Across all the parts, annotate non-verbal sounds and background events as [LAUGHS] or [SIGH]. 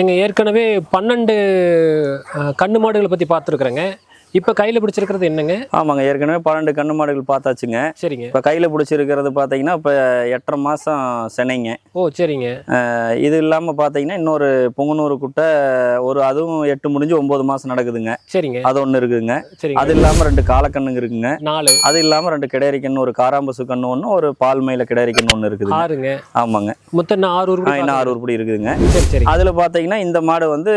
எங்க ஏற்கனவே பன்னெண்டு கண்ணு மாடுகளை பற்றி பார்த்துருக்குறேங்க. இப்போ கையில் பிடிச்சிருக்கிறது என்னங்க? ஆமாங்க ஏற்கனவே பன்னெண்டு கண்ணு மாடுகள் பார்த்தாச்சுங்க. சரிங்க. இப்போ கையில் பிடிச்சிருக்கிறது பார்த்தீங்கன்னா இப்போ எட்டரை மாதம் சென்னைங்க. ஓ சரிங்க. இது இல்லாமல் பார்த்தீங்கன்னா இன்னொரு பொங்கனூறு குட்டை ஒரு அதுவும் எட்டு முடிஞ்சு ஒம்பது மாதம் நடக்குதுங்க. சரிங்க. அது ஒன்று இருக்குதுங்க சரிங்க. அது இல்லாமல் ரெண்டு காலக்கண்ணுங்க இருக்குங்க. நாலு. அது இல்லாமல் ரெண்டு கிடேரி கண்ணு ஒரு காராம்பசு கண்ணு ஒன்று ஒரு பால் மயில கிடேரி கண்ணு ஒன்று இருக்குதுங்க. ஆறுங்க. ஆமாங்க. மொத்தம் இன்னும் ஆறு உருப்படி இன்னும் ஆறு உருப்படி இருக்குதுங்க. சரி சரிங்க அதில் பார்த்தீங்கன்னா இந்த மாடு வந்து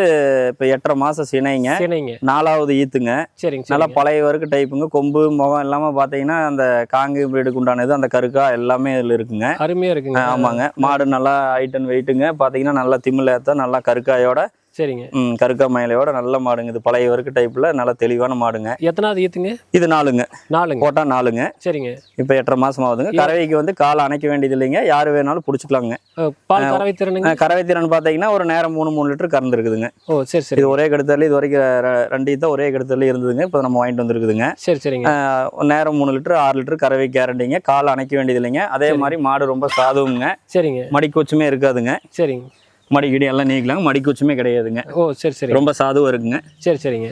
இப்போ எட்டரை மாதம் சினைங்க. சரிங்க நாலாவது ஈத்துங்க. சரிங்க நல்லா பழைய வரைக்கும் டைப்புங்க கொம்பு முகம் எல்லாமே பார்த்தீங்கன்னா அந்த காங்கு பிரீடுக்கு உண்டானது அந்த கருக்கா எல்லாமே இதில் இருக்குங்க. அருமையா இருக்குங்க. ஆமாங்க. மாடு நல்லா ஹைட் அண்ட் வெயிட்டுங்க பார்த்தீங்கன்னா நல்லா திமிழ் ஏத்த நல்லா கருக்காயோட சரிங்க. ம், கருக்கா மயிலையோட நல்ல மாடுங்க. இது பழைய வரைக்கும் டைப்பில் நல்ல தெளிவான மாடுங்க. எத்தனாவது ஈத்துங்க? இது நாலுங்க. நாலுங்க. போட்டா நாலுங்க. சரிங்க. இப்போ எட்டரை மாசம் ஆகுதுங்க. கறவைக்கு வந்து காலை அணைக்க வேண்டியது இல்லைங்க யார் வேணாலும் பிடிச்சிக்கலாங்க. பால் கறவை திறனுங்க? கறவை திறன் பார்த்தீங்கன்னா ஒரு நேரம் மூணு மூணு லிட்டர் கறந்துருக்குதுங்க ஓ சரி சரி. இது ஒரே கெடுத்தல இது வரைக்கும் ரெண்டு ஈத்தான் ஒரே கெடுத்தல இருந்ததுங்க. இப்போ நம்ம வாங்கிட்டு வந்துருக்குதுங்க. சரி சரிங்க. நேரம் மூணு லிட்டர் ஆறு லிட்டர் கறவை கேரண்டிங்க. கால் அணைக்க வேண்டியது இல்லைங்க அதே மாதிரி மாடு ரொம்ப சாதுவுங்க சரிங்க. மடிக்கூச்சுமே இருக்காதுங்க. சரிங்க. மடிக்கடி எல்லாம் நீக்கலாங்க. மடிக்கூச்சுமே கிடையாதுங்க. ஓ சரி சரி. ரொம்ப சாதுவாக இருக்குங்க. சரி சரிங்க.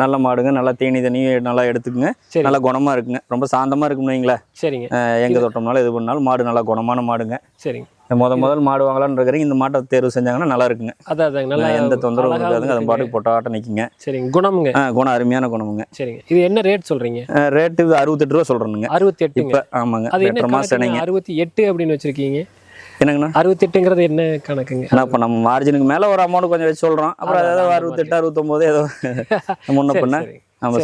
நல்ல மாடுங்க நல்லா தேனி தண்ணி நல்லா எடுத்துக்குங்க. சரி. நல்லா குணமா இருக்குங்க. ரொம்ப சாந்தமா இருக்குன்னு வைங்களேன் சரிங்க. எங்க தொட்டோம்னாலும் இது பண்ணாலும் மாடு நல்லா குணமான மாடுங்க. சரிங்க. முத முதல் மாடு வாங்கலாம்னு இருக்கிறீங்க இந்த மாட்டை தேர்வு செஞ்சாங்கன்னா நல்லா இருக்குங்க. அதான் நல்லா எந்த தொந்தரவும் இருக்காதுங்க. அது. பாட்டுக்கு பொட்டாட்டம் நிற்குங்க சரிங்க. குணமுங்க. குணம் அருமையான குணமுங்க. சரிங்க. இது என்ன ரேட் சொல்றீங்க? ரேட்டு அறுபத்தெட்டு ரூபா சொல்றேனுங்க. அறுபத்தி எட்டுங்க இப்போ ஆமாங்க. அது என்ன சென்னைங்க. அறுபத்தி எட்டு அப்படின்னு வச்சிருக்கீங்க. என்னங்கண்ணா? அறுபத்தி எட்டுங்கிறது என்ன கணக்குங்க? ஆனா இப்போ நம்ம மார்ஜினுக்கு மேல ஒரு அமௌண்ட் கொஞ்சம் வச்சு சொல்றோம். அப்புறம் அதான், ஏதோ அந்த அறுபத்தெட்டு அறுபத்தொம்போது ஏதோ [LAUGHS] முன்ன பண்ண. நம்ம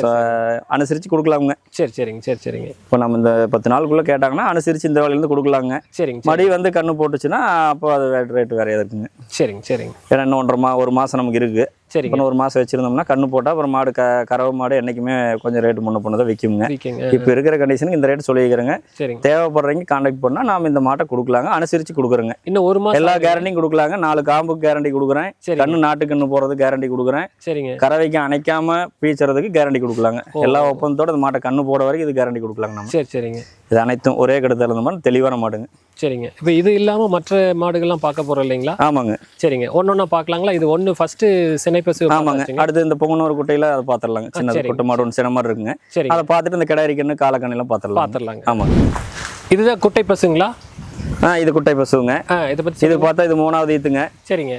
அனுசரிச்சு கொடுக்கலாமுங்க. சரி சரிங்க சரி சரிங்க. இப்போ நம்ம இந்த பத்து நாளுக்குள்ள கேட்டாங்கன்னா அனுசரிச்சு இந்த வேலையிலேருந்து கொடுக்கலாங்க. சரிங்க சரி. மடி வந்து கண்ணு போட்டுச்சுன்னா அப்போ அது ரேட்டு வேற இருக்குங்க சரிங்க சரிங்க. ஏன்னா இன்னும் ஒன்றரை மா ஒரு மாசம் நமக்கு இருக்கு. இப்போ ஒரு மாசம் வச்சிருந்தோம்னா கண்ணு போட்டா அப்புறம் மாடு க கறவை மாடு என்னைக்குமே கொஞ்சம் ரேட்டு முன்ன பண்ணதை விற்குங்க இப்போ இருக்கிற கண்டிஷனுக்கு இந்த ரேட் சொல்லிக்கிறேங்க தேவைப்படுறவங்க கான்டாக்ட் பண்ணா நாம இந்த மாட்டை கொடுக்கலாங்க. அனுசரிச்சு கொடுக்குறேங்க. இன்னும் ஒரு மாசம் எல்லா. கேரண்டியும் கொடுக்கலாங்க. நாலு காம்புக்கு கேரண்டி கொடுக்குறேன். கண்ணு நாட்டு கண்ணு போறது கேரண்டி கொடுக்குறேன். சரிங்க. கறவைக்கு அணைக்காம பீச்சறதுக்கு கேரண்டி கொடுக்கலாங்க. எல்லா ஒப்பந்தத்தோட இந்த மாட்டை கண்ணு போட வரைக்கும் இது கேரண்டி கொடுக்கலாங்க நம்ம. சரி சரிங்க. இது அனைத்தும் ஒரே கடத்தில் இருந்த மாதிரி தெளிவான மாடுங்க. சரிங்க. இப்போ இது இல்லாம மற்ற மாடுகள்லாம் பார்க்க போறோம் இல்லைங்களா? ஆமாங்க. சரிங்க. ஒன்னொன்னா பார்க்கலாங்களா? இது ஒன்று ஃபர்ஸ்ட் சினைப்பசு ஆமாங்க. அடுத்து இந்த பொங்கனூர் குட்டையில அதை பார்த்துடலாங்க. சரிங்க. குட்டை மாடு ஒன்று சின்ன மாதிரி இருக்குங்க. சரிங்க. அதை பார்த்துட்டு இந்த கிடாரி கண்ணு காலக்கண்ணிலாம் பார்த்துடலாம் பார்த்துடலாங்க. ஆமாங்க இதுதான் குட்டை பசுங்களா ஆ இது குட்டை பசுங்க இதை பற்றி இது பார்த்தா இது மூணாவது ஈத்துங்க. சரிங்க.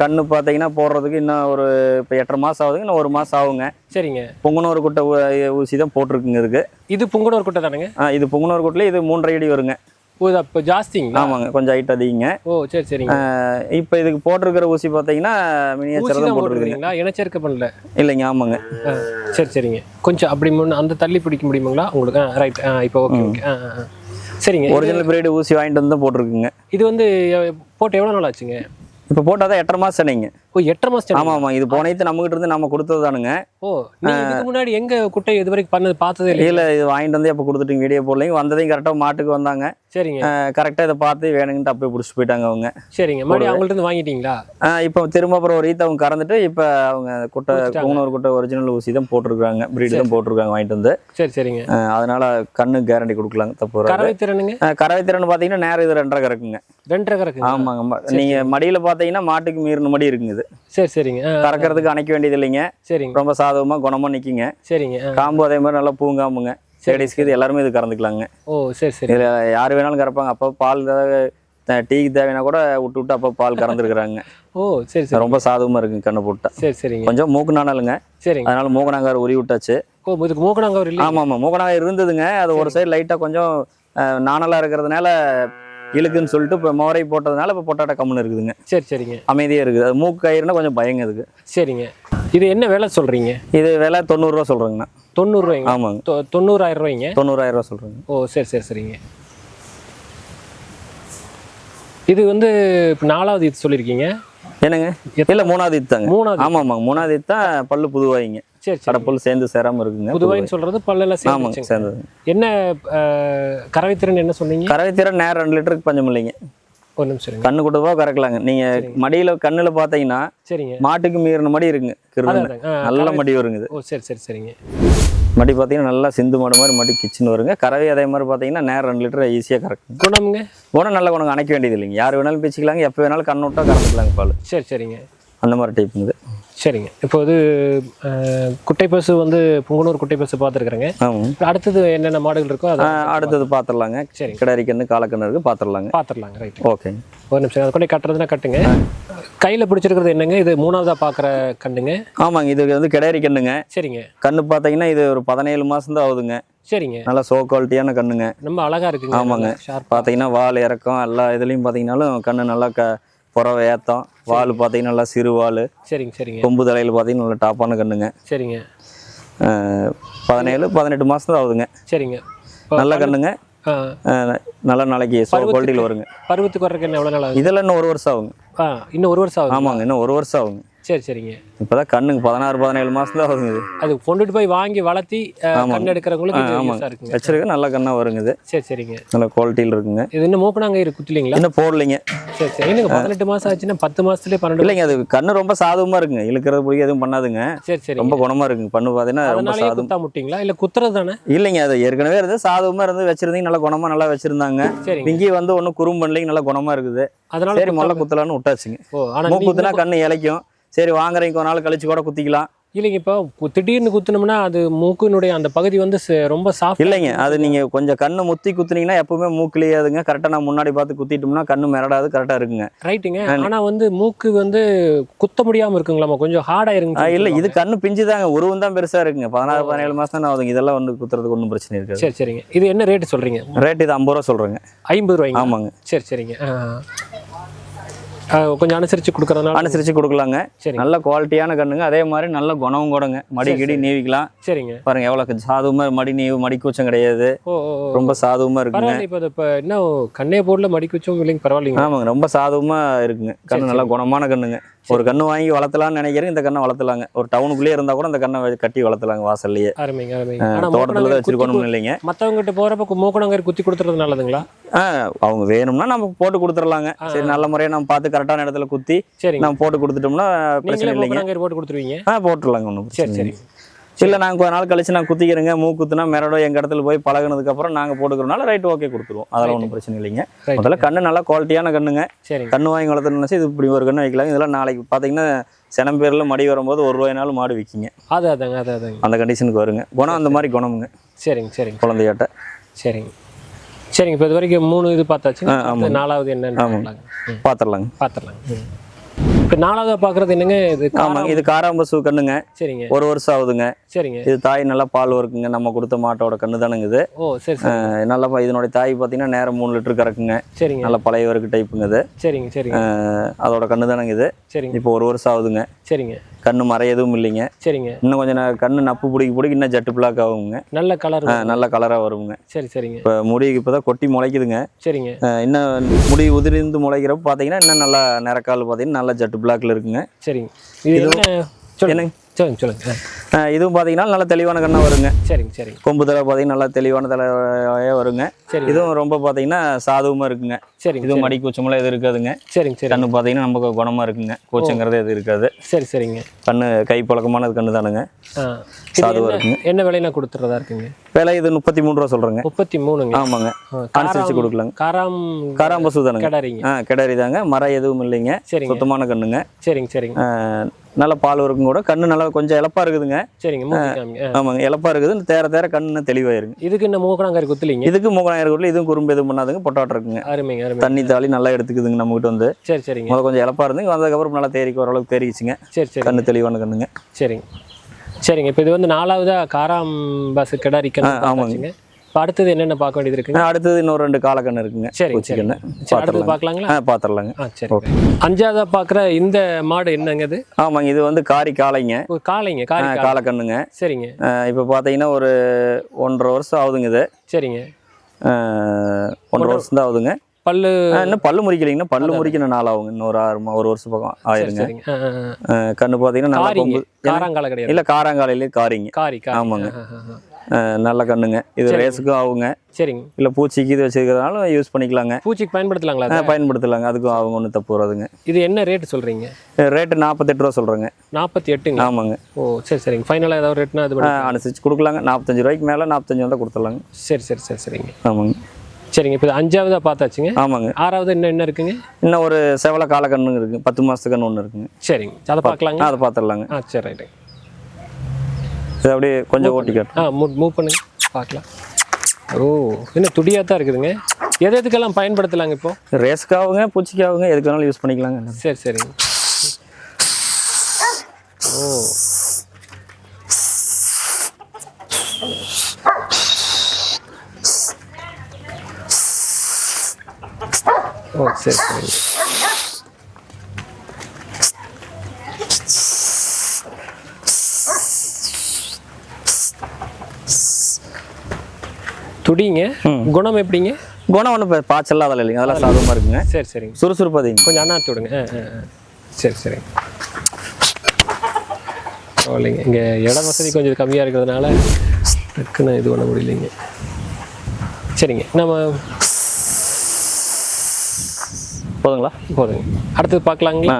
கண்ணு பார்த்தீங்கன்னா போடுறதுக்கு இன்னும் ஒரு இப்போ எட்டரை மாதம் ஆகுதுங்க. இன்னும் ஒரு மாதம் ஆகுங்க. சரிங்க. பொங்கனூர் குட்டை ஊசி தான் போட்டிருக்குங்க இருக்கு இது புங்குடவர் குட்டை தானுங்க? ஆ, இது பொங்கனூர் குட்டில் இது மூன்றரை அடி வருங்க. ஓ இது அப்போ ஜாஸ்திங்களா? ஆமாங்க கொஞ்சம் ஹைட் அதிகங்க. ஓ சரி சரிங்க. இப்போ இதுக்கு போட்டிருக்கிற ஊசி பார்த்தீங்கன்னா மினியேச்சர் தான் தான் போட்டிருக்குங்க போட்டுருக்கீங்களா இனச்சேர்க்கை பண்ணல. இல்லைங்க ஆமாங்க. சரி சரிங்க. கொஞ்சம் அப்படி முன்ன அந்த தள்ளி பிடிக்க முடியுங்களா உங்களுக்கு ஆ ரைட் இப்போ ஓகே. சரிங்க ஒரிஜினல் பிரீடு ஊசி வாங்கிட்டு வந்து போட்டிருக்குங்க. இது வந்து போட்டு எவ்வளோ நாள் ஆச்சுங்க? இப்போ போட்டால் தான் எட்டரை மாதம் சொன்னீங்க. ஓ எட்டரை மாதம் ஆமாம் ஆமாம் இது போனது நம்மகிட்ட இருந்து நம்ம கொடுத்தது தானுங்க ஓ இதுக்கு முன்னாடி எங்க குட்டை இது வரைக்கும் பண்ணது பார்த்ததே இல்லை இல்லை இது வாங்கிட்டு வந்து எப்போ கொடுத்துட்டீங்க வீடியோ போடலைங்க. வந்ததையும் கரெக்டாக மாட்டுக்கு வந்தாங்க. சரிங்க. கரெக்டாக இதை பார்த்து வேணுங்கன்ட்டு அப்பயே பிடிச்சி போயிட்டாங்க அவங்க. சரிங்க. மறுபடியும் அவங்கள்ட்ட இருந்து வாங்கிட்டீங்களா? இப்போ திரும்ப அப்புறம் ஒரு ஈத்து அவங்க கறந்துட்டு இப்போ அவங்க குட்டை. பூங்கனூர் குட்டை ஒரிஜினல் ஊசி தான் போட்டிருக்காங்க. பிரீடு தான் போட்டிருக்காங்க வாங்கிட்டு வந்து. சரி சரிங்க. அதனால கண்ணு கேரண்டி கொடுக்கலாங்க தப்பு கறவை திறனுங்க? ஆ, கறவை திறன் பார்த்தீங்கன்னா நேரம் இது ரெண்டரை கறக்குங்க. ரெண்டரை கறக்குங்க ஆமாங்க நீங்க மடியில பாத்தீங்கன்னா மாட்டுக்கு மீறின மடி இருக்குங்க இது. சரி சரிங்க. கறக்கிறதுக்கு அணைக்க வேண்டியது இல்லைங்க. சரிங்க. ரொம்ப சாதகமா குணமா நிக்குங்க. சரிங்க. காம்பு அதே மாதிரி நல்லா பூங்காம்புங்க லேடிஸ்க்கு இது எல்லாருமே இது கறந்துக்கலாங்க. ஓ சரி சரி. இதுல யார் வேணாலும் கறப்பாங்க. அப்போ பால் டீக்கு தேவைன்னா கூட விட்டு விட்டு அப்போ பால் கறந்துருக்குறாங்க. ஓ சரி சரி. ரொம்ப சாதகமா இருக்குங்க கண்ணு போட்டா. சரி சரிங்க. கொஞ்சம் மூக்கு நாணலுங்க சரிங்க. அதனால மூக்கனாங்கார் உரி விட்டாச்சு. ஓ இதுக்கு மூக்கணாங்கவர் இல்லை ஆமா ஆமா மூக்கனாங்க இருந்ததுங்க. அது ஒரு சைடு லைட்டா கொஞ்சம் அஹ், நாணலா இருக்கிறதுனால இழுக்குன்னு சொல்லிட்டு இப்போ மோரை போட்டதுனால இப்போ பொட்டாட்டா கம்முன்னு இருக்குதுங்க. சரி சரிங்க. அமைதியா இருக்குது. அது மூக்கு கயிறுனா கொஞ்சம் பயங்க அதுக்கு. சரிங்க. இது என்ன விலை சொல்றீங்க? இது விலை தொண்ணூறுரூவா சொல்கிறேங்கண்ணா தொண்ணூறு ரூபாய்ங்க. ஆமாங்க. தொண்ணூறாயிரம் ரூபாய்ங்க? தொண்ணூறாயிரம் ரூபா சொல்கிறேங்க ஓ சரி சரி சரிங்க. இது வந்து இப்போ நாலாவது இது சொல்லியிருக்கீங்க. என்னங்க? இல்லை மூணாவது இது தாங்க மூணாவது ஆமாம் ஆமாங்க மூணாவது தான் பல்லு புதுவாயிங்க. சரி கடப்பல் சேர்ந்து சேராமல் இருக்குங்க புதுவாயின்னு சொல்றது பல்லெல்லாம் ஆமாங்க சேர்ந்துச்சுங்க சேர்ந்தது. என்ன அஹ், கறவை திறன் என்ன சொன்னீங்க? கறவை திறன் நேரம் ரெண்டு லிட்டருக்கு பஞ்சம் இல்லைங்க. ஒரு நிமிஷம் கண்ணு கொடுத்தவா கறக்கலாங்க. நீங்கள் மடியில் கண்ணில் பார்த்தீங்கன்னா சரிங்க. மாட்டுக்கு மீறின மடி இருக்குங்க. ஆ, நல்ல மடி வருங்க ஓ சரி சரி சரிங்க. மடி பார்த்தீங்கன்னா நல்லா சிந்து மாடு மாதிரி மடி கிச்சன் வருங்க. கறவை அதே மாதிரி பார்த்தீங்கன்னா நேரம் ரெண்டு லிட்டர் ஈஸியாக கறக்கும் குணம்ங்க? குணம் நல்ல குணம் அணைக்க வேண்டியது இல்லைங்க யார் வேணாலும் பிச்சுக்கலாங்க எப்போ வேணாலும் கண்ணு விட்டா கறந்துக்கலாங்க பால். சரி சரிங்க. அந்த மாதிரி டைப்புங்க சரிங்க. இப்போ இது குட்டை பசு வந்து புங்கனூர் குட்டை பசு பார்த்துருக்குறேங்க. அடுத்தது என்னென்ன மாடுகள் இருக்கோ அதை அடுத்தது பார்த்துடலாங்க. சரிங்க. கிடாரி கன்று காலக்கண்ணு இருக்குது பார்த்துடலாங்க. பார்த்துடலாங்க ரைட் ஓகேங்க ஒரு நிமிஷம் அது கொண்டே கட்டுறதுனா கட்டுங்க. கையில் பிடிச்சிருக்கிறது என்னங்க? இது மூணாவதாக பார்க்குற கண்டுங்க ஆமாங்க இது வந்து கிடாரி கண்ணுங்க சரிங்க. கண்ணு பார்த்தீங்கன்னா இது ஒரு பதினேழு மாதம் தான் ஆகுதுங்க. சரிங்க. நல்லா சோ குவாலிட்டியான கண்ணுங்க ரொம்ப அழகா இருக்குங்க. ஆமாங்க. ஷார்ப் பார்த்தீங்கன்னா வால் இறக்கம் எல்லா இதுலேயும் பார்த்தீங்கன்னாலும் கண்ணு நல்லா க புறவை ஏத்தம். வால் பார்த்தீங்கன்னா நல்லா சிறு வால். சரிங்க சரிங்க. கொம்பு தலையில் பார்த்தீங்கன்னா நல்லா டாப்பான கண்ணுங்க. சரிங்க. பதினேழு பதினெட்டு மாதம் தான் ஆகுதுங்க. சரிங்க. நல்ல கண்ணுங்க. நல்ல நாளைக்கு குவாலிட்டியில் வருங்க. பருவத்துக்கு வர்றதுக்கு என்ன எவ்வளோ நாள் இதெல்லாம் இன்னும் ஒரு வருஷம் ஆகுங்க. இன்னும் ஒரு வருஷம் ஆகுது. ஆமாங்க இன்னும் ஒரு வருஷம் ஆகுங்க. சரி சரிங்க. இப்போதான் கண்ணுங்க பதினாறு பதினேழு மாதம் தான் ஆகுங்க இது அது கொண்டுட்டு போய் வாங்கி வளர்த்தி. கண் எடுக்கிறவங்களுக்கு இருக்குங்க. வச்சிருக்க நல்ல கண்ணாக வருங்க இது சரி சரிங்க. நல்ல குவாலிட்டியில் இருக்குங்க. இது இன்னும் மூக்கணாங்க இருக்கு குத்துலீங்களா? இன்னும் போடலைங்க. சரி சரி. இல்லைங்க பதினெட்டு மாசம் ஆச்சுன்னா பத்து மாசத்துலயே பன்னெண்டு இல்லைங்க அது கண்ணு ரொம்ப சாதுவமாக இருக்குங்க. இழுக்கிறது பிடிக்க எதுவும் பண்ணாதுங்க. சரி சரி ரொம்ப குணமா இருக்குங்க. பண்ணு பார்த்தீங்கன்னா ரொம்ப குத்தா முட்டிங்களா? இல்ல குத்துறது தானே? இல்லைங்க அது ஏற்கனவே இருந்து சாதுவமா இருந்து வச்சிருந்தீங்க. நல்லா குணமா நல்லா வச்சிருந்தாங்க. சரிங்க. இங்கேயே வந்து ஒன்றும் குறும் பண்ணலைங்க. நல்லா குணமா இருக்குது. அதனால சரி முதல்ல குத்தலான்னு விட்டாச்சுங்க. ஓ ஆனா மூக்கு நீங்க குத்துனா கண்ணு இலைக்கும் சரி வாங்குறீங்க ஒரு நாள் கழிச்சு கூட குத்திக்கலாம். இல்லைங்க இப்போ திடீர்னு குத்துனோம்னா அது மூக்கினுடைய அந்த பகுதி வந்து ரொம்ப சாஃப்ட் இல்லைங்க அது நீங்க கொஞ்சம் கண்ணு முத்தி குத்துனீங்கன்னா எப்பவுமே மூக்கிலேயாதுங்க கரெக்டாக நான் முன்னாடி பார்த்து குத்திட்டோம்னா கண்ணு மிரடாது கரெக்டாக இருக்குங்க. ரைட்டுங்க ஆனா வந்து மூக்கு வந்து குத்த முடியாம இருக்குங்களாமா? கொஞ்சம் ஹார்ட் ஆ, ஆயிருங்க இல்ல இது கண்ணு பிஞ்சு தாங்க உருவம் தான் பெருசா இருக்குங்க. பதினாறு பதினேழு மாசம் தான் ஆகுதுங்க. இதெல்லாம் வந்து குத்துறதுக்கு ஒன்றும் பிரச்சனை இருக்காது. சரி சரிங்க. இது என்ன ரேட் சொல்றீங்க? ரேட் இது ஐம்பது ரூபா சொல்றேங்க. ஐம்பது ரூபாய்ங்க ஆமாங்க. சரி சரிங்க. கொஞ்சம் அனுசரிச்சு கொடுக்கறதுனால அனுசரிச்சு கொடுக்கலாங்க. சரிங்க. நல்ல குவாலிட்டியான கண்ணுங்க. அதே மாதிரி நல்ல குணமும் கூடங்க. மடி சரி, கிடி நீவிக்கலாம். சரிங்க. பாருங்க எவ்வளவு சாதுவமா மடி நீவு மடி கூச்சம் கிடையாது. ரொம்ப சாதுவமா இருக்குங்க. இப்போ இப்போ என்ன கண்ணே போர்டில் மடிக்க வச்சோம் இல்லைங்க பரவாயில்லைங்க ஆமாங்க ரொம்ப சாதுவமா இருக்குங்க. கண்ணு நல்லா குணமான கண்ணுங்க. ஒரு கண்ணு வாங்கி வளர்த்தலாம்னு நினைக்கிறேன் இந்த கண்ணை வளர்த்தலாங்க. ஒரு டவுனுக்குள்ளேயே இருந்தா கூட இந்த கண்ணை கட்டி வளர்த்தலாங்க வாசல்லையே. அருமைங்க அருமைங்க. தோட்டத்துல தான் வச்சிருக்கணும்னு இல்லைங்க. மற்றவங்ககிட்ட போகிறப்ப மூக்கணாங்கயிறு குத்தி கொடுத்துறது நல்லதுங்களா? அவங்க வேணும்னா நம்ம போட்டு கொடுத்துடலாங்க சரி நல்ல முறையா நம்ம பார்த்து கரெக்டான இடத்துல குத்தி சரிங்க. நம்ம போட்டு கொடுத்துட்டோம்னா பிரச்சனை இல்லைங்க. போட்டு கொடுத்துருவீங்க? ஆ போட்டுடலாங்க ஒன்றும் சரி சரி. இல்லை நாங்கள் கொஞ்ச நாள் கழிச்சு நான் குத்திக்கிறேங்க. மூக்குத்துனா மிரடோ எங்கள் இடத்துல போய் பழகுனதுக்கு அப்புறம் நாங்கள் போட்டுக்கிறனால ரைட் ஓகே கொடுத்துருவோம். அதெல்லாம் ஒன்றும் பிரச்சனை இல்லைங்க. முதல்ல கண்ணு நல்லா குவாலிட்டியான கண்ணுங்க. சரிங்க. கண்ணு வாங்கி வளர்த்துணுன்னா இது இப்படி ஒரு கண்ணு வைக்கலாம். இதெல்லாம் நாளைக்கு பார்த்தீங்கன்னா செனம் பேரில் மடி வரும்போது ஒரு ரூபாய்னாலும் மாடு விற்கிங்க. அது அதாங்க அது அதாங்க. அந்த கண்டிஷனுக்கு வருங்க. குணம் அந்த மாதிரி குணமுங்க. சரிங்க சரிங்க. குழந்தையாட்ட. சரிங்க. சரிங்க இப்போ இது வரைக்கும் மூணு இது பார்த்தாச்சு. நாலாவது என்னன்னு ம், பார்த்துடலாங்க. பார்த்துடலாங்க. ம். இப்போ நாலாவது பார்க்குறது என்னங்க? இது ஆமாங்க இது காராம்பசு கண்ணுங்க சரிங்க. ஒரு வருஷம் ஆகுதுங்க. சரிங்க. இது தாய் நல்லா பால் வருக்குங்க நம்ம கொடுத்த மாட்டோட கண்ணு தானுங்க இது. ஓ சரி நல்லா இதனுடைய தாய் பார்த்தீங்கன்னா நேரம் மூணு லிட்டர் கறக்குங்க. சரிங்க. நல்ல பழைய வருக்கு டைப்புங்க இது. சரிங்க சரிங்க. அதோட கண்ணு தானுங்க இது. சரிங்க. இப்போ ஒரு வருஷம் ஆகுதுங்க. சரிங்க. கண்ணு மறை எதுவும் இல்லைங்க. சரிங்க. இன்னும் கொஞ்சம் நே- கண்ணு நப்பு பிடிக்க பிடிக்க இன்னும் ஜட்டு பிளாக் ஆகுங்க. நல்ல கலர் நல்ல கலராக வருங்க. சரி சரிங்க. இப்போ முடி இப்போ தான் கொட்டி முளைக்குதுங்க. சரிங்க. இன்னும் முடி உதிர்ந்து முளைக்கிறப்ப பார்த்தீங்கன்னா இன்னும் நல்லா நிறக்கால் பார்த்தீங்கன்னா நல்லா ஜட்டு பிளாக்ல இருக்குங்க. சரிங்க. இது என்னங்க சொல்லுங்க சொல்லுங்க. இதுவும் பார்த்தீங்கன்னா நல்ல தெளிவான கண்ணா வருங்க. சரிங்க சரிங்க கொம்பு தலை பார்த்தீங்கன்னா நல்லா தெளிவான தலையாக வருங்க. சரிங்க. இதுவும் ரொம்ப பார்த்தீங்கன்னா சாதுவமாக இருக்குங்க. சரிங்க இதுவும் மடி கூச்சமெல்லாம் எதுவும் இருக்காதுங்க. சரிங்க சரி கண்ணு பார்த்தீங்கன்னா நமக்கு குணமா இருக்குங்க. கூச்சங்கிறது எதுவும் இருக்காது. சரி சரிங்க. கண்ணு கை பழக்கமானது கண்ணு தானுங்க. ஆ. இது சாதுவா என்ன இருக்குங்க. என்ன விலையில கொடுத்துறதா இருக்குங்க? விலை இது முப்பத்தி மூணு ரூபா சொல்கிறேங்க முப்பத்தி மூணுங்க ஆமாங்க அனுசரிச்சு காராம் கொடுக்கலாங்க. காராம் காராம்பசு தானுங்க கிடாரிங்க. ஆ கிடாரி தாங்க. மரம் எதுவும் இல்லைங்க. சரிங்க. சுத்தமான கண்ணுங்க. சரிங்க சரிங்க. நல்ல பால் இருக்கும் கூட. கண்ணு நல்லா கொஞ்சம் இளப்பா இருக்குதுங்க. சரிங்க. ஆமாங்க இளப்பா இருக்குது. தேர தேர கண்ணு தெளிவாயிருங்க. இதுக்கு இந்த மூக்கணாங்கரி குத்துலிங்க? இதுக்கு மூக்கணாயிரம் கோட்டில் இதுவும் குறும்பு எதுவும் பண்ணாதுங்க பொட்டாட்டம் இருக்குங்க. அருமைங்க அருமைங்க. தண்ணி தாளி நல்லா எடுத்துக்குதுங்க நம்மகிட்ட வந்து. சரி சரிங்க. முதல்ல கொஞ்சம் இளப்பா இருந்துங்க வந்ததுக்கப்புறம் நல்லா தேரிக்கு ஓரளவுக்கு தேறிச்சுங்க சரி சரி. கண்ணு தெளிவான கண்ணுங்க. சரிங்க. சரிங்க இப்போ இது வந்து நாலாவதா காராம் பஸ் கிடாரி ஆ, ஆமாங்க. அடுத்தது என்னென்ன பார்க்க வேண்டியது இருக்குங்க? அடுத்தது இன்னொரு ரெண்டு காலக்கண்ணு இருக்குங்க. சரி அடுத்தது பார்த்துடலாங்க பார்க்கலாங்களா? ஆ பார்த்துடலாங்க ஆ சரி. அஞ்சாவதா பார்க்குற இந்த மாடு என்னங்க இது? ஆமாங்க இது வந்து காரி காளைங்க. ஆ, காரி. காலக்கண்ணுங்க. சரிங்க. இப்போ பார்த்தீங்கன்னா ஒரு ஒன்றரை வருஷம் ஆகுதுங்க இது. சரிங்க. ஒன்றரை வருஷம் தான் ஆகுதுங்க. பல்லு இன்னும் பல்லு முறிக்கலைங்கன்னா பல்லு முறிக்கணும் நாள் ஆகுங்க. இன்னொரு ஆறு ஒரு வருஷம் பக்கம் ஆயிருங்க. கண்ணு பார்த்தீங்கன்னா நல்லா காராங்கால கிடையாது. இல்லை காராங்காலையிலே காரிங்க. காரி காரி. ஆமாங்க. நல்ல கண்ணுங்க. இது ரேஸுக்கும் ஆகுங்க. சரிங்க. இல்லை பூச்சிக்கு இது வச்சுருக்கிறதுனால யூஸ் பண்ணிக்கலாங்க. பூச்சிக்கு பயன்படுத்தலாங்களா பயன்படுத்தலாங்க. அதுக்கும் ஆகுங்க ஒன்றும் தப்பு வராதுங்க. இது என்ன ரேட் சொல்றீங்க? ரேட்டு நாற்பத்தெட்டு ரூபா சொல்கிறேங்க நாற்பத்தி எட்டுங்க ஆமாங்க. ஓ சரி சரிங்க. ஃபைனலாக ஏதாவது ரேட்னா அது அனுசரிச்சு கொடுக்கலாங்க. நாற்பத்தஞ்சு ரூபாய்க்கு மேலே நாற்பத்தஞ்சு வந்தால் கொடுத்துடலாங்க. சரி சரி சரி சரிங்க. ஆமாங்க. சரிங்க. இப்போ இது அஞ்சாவதா பார்த்தாச்சுங்க. ஆமாங்க. ஆறாவது இன்னும் என்ன இருக்குங்க? இன்னும் ஒரு செவலை கால கண்ணுங்க இருக்குது பத்து மாதத்து கன்று ஒன்று இருக்குங்க. சரிங்க. அதை பார்க்கலாங்க. அதை பார்த்துடலாங்க. ஆ சரி ரைட்டு இது அப்படியே கொஞ்சம் ஓட்டி காட்டு ஆ மூவ் மூவ் பண்ணுங்க. பார்க்கலாம். ஓ என்ன துடியாக தான் இருக்குதுங்க. எது எதுக்கெல்லாம் பயன்படுத்தலாங்க இப்போ? ரேஸ்க்காகுங்க பூச்சிக்காகுங்க எதுக்கு வேணாலும் யூஸ் பண்ணிக்கலாங்க. சரி சரிங்க ஓ. ஓ சரி சரிங்க துடிங்க. குணம் எப்படிங்க? குணம் ஒன்றும் பாய்ச்சல்லாம் அதில் இல்லைங்க. அதெல்லாம் சாதகமாக இருக்குங்க. சரி சரிங்க. சுறுசுறுப்பு அதிகம் கொஞ்சம் அண்ணாத்து விடுங்க. சரி சரி. பரவாயில்லைங்க. இங்கே இட வசதி கொஞ்சம் கம்மியாக இருக்கிறதுனால டக்குன்னு இது பண்ண முடியலைங்க. சரிங்க. நம்ம போதுங்களா? போதுங்க. அடுத்தது பார்க்கலாங்களா?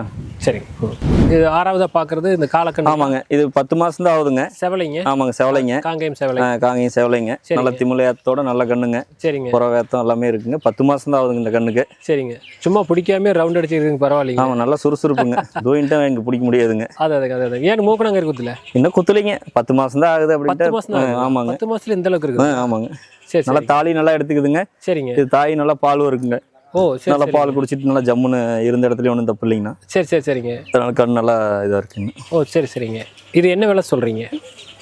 ம். இது ஆறாவதாக பார்க்குறது இந்த காலக்கண்ணு? ஆமாங்க. இது பத்து மாதம் தான் ஆகுதுங்க. செவலைங்க? ஆமாங்க செவலைங்க. காங்கேயம் செவலை. காங்கேயம் செவலைங்க. நல்ல திமுலையத்தோட நல்ல கண்ணுங்க. சரிங்க. புறவேத்தம் எல்லாமே இருக்குங்க. பத்து மாதம் தான் ஆகுதுங்க இந்த கண்ணுக்கு. சரிங்க. சும்மா பிடிக்காம ரவுண்ட் அடிச்சிருக்குங்க பரவாயில்லைங்க. ஆமாம் நல்லா சுறுசுறுப்புங்க. [LAUGHS] தூயின்ட்டு எனக்கு பிடிக்க முடியாதுங்க. அது அது அது ஏன் மூக்கணங்க இருக்குதுல இன்னும் குத்துலிங்க. பத்து மாதம் தான் ஆகுது. அப்படின்ட்டு ஆமாங்க. பத்து மாசத்துல இந்த அளவுக்கு இருக்குது. ஆமாங்க. சரி நல்லா சரி தாலி நல்லா எடுத்துக்குதுங்க. சரிங்க. இது தாய் நல்லா பாலும் இருக்குங்க. ஓ சரி நல்லா பால் குடிச்சிட்டு நல்லா ஜம்முன்னு இருந்த இடத்துல ஒன்றும் தப்பு இல்லைங்கண்ணா. சரி சரி சரிங்க. அதனால கண் நல்லா இதாக இருக்குங்க. ஓ சரி சரிங்க. இது என்ன விலை சொல்கிறீங்க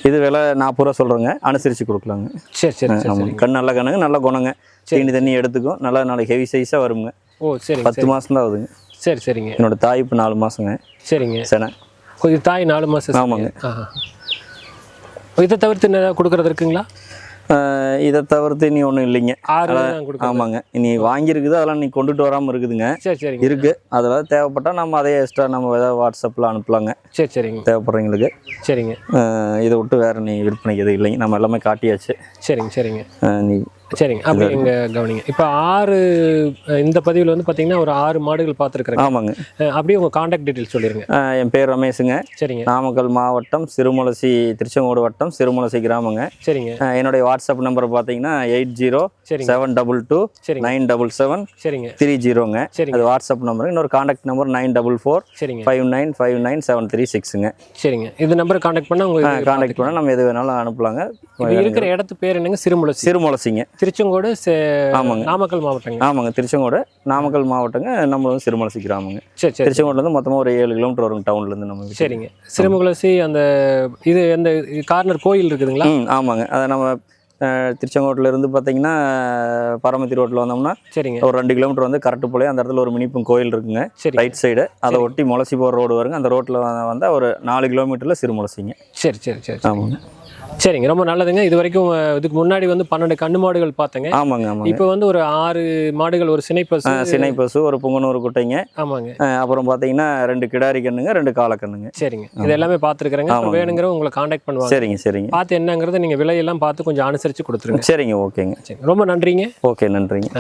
இது விலை நாற்பது ரூபா சொல்கிறேங்க அனுசரித்து கொடுக்கலாங்க. சரி சரி சரி ஆமாங்க. கண் நல்ல கண்ணுங்க நல்ல குணங்க. தீனி தண்ணி எடுத்துக்கும் நல்லா நாளைக்கு ஹெவி சைஸாக வருங்க. ஓ சரிங்க பத்து மாதம் தான் ஆகுதுங்க. சரி சரிங்க. என்னோட தாய் இப்போ நாலு மாதங்க சரிங்க. செனை. ஓ, இது தாய் நாலு மாதம் ஆமாங்க. இதை தவிர்த்து என்ன கொடுக்குறது இருக்குங்களா? இதை தவிர்த்து இனி ஒன்றும் இல்லைங்க. ஆமாங்க. இனி வாங்கியிருக்குது அதெல்லாம் நீ கொண்டுட்டு வராமல் இருக்குதுங்க. சரி சரிங்க இருக்கு. அதெல்லாம் தேவைப்பட்டால் நம்ம அதே எக்ஸ்ட்ரா நம்ம ஏதாவது வாட்ஸ்அப்பில் அனுப்பலாங்க. சரி சரிங்க. தேவைப்படுறவங்களுக்கு. சரிங்க. இதை விட்டு வேறு நீ விற்பனைக்கு எதுவும் இல்லைங்க. நம்ம எல்லாமே காட்டியாச்சு. சரிங்க சரிங்க. நீ சரிங்க. அப்படி இங்க கவனிங்க. இப்போ ஆறு இந்த பதிவில் வந்து பார்த்தீங்கன்னா ஒரு ஆறு மாடுகள் பார்த்துருக்குறேங்க ஆமாங்க. அப்படியே உங்கள் காண்டாக்ட் டீட்டெயில் சொல்லிடுங்க என் பேர் ரமேஷுங்க. சரிங்க. நாமக்கல் மாவட்டம் சிறுமலசி திருச்செங்கோடு வட்டம் சிறுமலசி கிராமங்க. சரிங்க. என்னுடைய வாட்ஸ்அப் நம்பர் பார்த்தீங்கன்னா eight zero seven double two nine double seven சரிங்க. த்ரீ ஜீரோங்க அது வாட்ஸ்அப் நம்பர் இன்னொரு contact number nine double four சரிங்க. Five nine five nine seven three சிக்ஸுங்க சரிங்க. இந்த நம்பரை காண்டாக்ட் பண்ணால் உங்களுக்கு காண்டாக்ட் பண்ணால் நம்ம எது வேணாலும் அனுப்பலாங்க. இருக்கிற இடத்து பேர் என்னங்க? சிறுமுளசி. சிறுமலசிங்க திருச்செங்கோடு சே- ஆமாங்க. நாமக்கல் மாவட்டங்க. ஆமாங்க திருச்செங்கோடு நாமக்கல் மாவட்டங்க நம்ம வந்து சிறுமலசி கிராமங்க சரி சரி. திருச்செங்கோடுலேருந்து மொத்தமாக ஒரு ஏழு கிலோமீட்டர் வரும் டவுன்லேருந்து நம்ம. சரிங்க. சிறுமுகலசி அந்த இது அந்த கார்னர் கோயில் இருக்குதுங்களா? ஆமாங்க. அதை நம்ம திருச்செங்கோட்டுல இருந்து பார்த்தீங்கன்னா பரமத்தி ரோட்டில் வந்தோம்னா சரிங்க. ஒரு ரெண்டு கிலோமீட்டர் வந்து கரெக்டு போலே அந்த இடத்துல ஒரு மினிப்பம் கோயில் இருக்குங்க. சரி ரைட் சைடு அதை ஒட்டி முளசி போகிற ரோடு வருங்க. அந்த ரோட்டில் வந்தால் ஒரு நாலு கிலோமீட்டரில் சிறுமுளசிங்க. சரி சரி சரி. ஆமாங்க. சரிங்க ரொம்ப நல்லதுங்க. இது வரைக்கும் இதுக்கு முன்னாடி வந்து பன்னெண்டு கண்ணு மாடுகள் பார்த்தேங்க. ஆமாங்க ஆமாங்க. இப்போ வந்து ஒரு ஆறு மாடுகள் ஒரு சினைப்பசு அஹ், சினை பசு ஒரு புங்கனூர் குட்டைங்க. ஆமாங்க. அப்புறம் பார்த்தீங்கன்னா ரெண்டு கிடாரி கண்ணுங்க ரெண்டு காலக்கண்ணுங்க சரிங்க. இது எல்லாமே பார்த்துருக்குறேங்க வேணுங்கிறவங்க உங்களை காண்டாக்ட் பண்ணுவாங்க. சரிங்க சரிங்க. பார்த்து என்னங்கிறத நீங்கள் விலையெல்லாம் பார்த்து கொஞ்சம் அனுசரித்து கொடுத்துருங்க. சரிங்க ஓகேங்க. சரி ரொம்ப நன்றிங்க. ஓகே நன்றிங்க.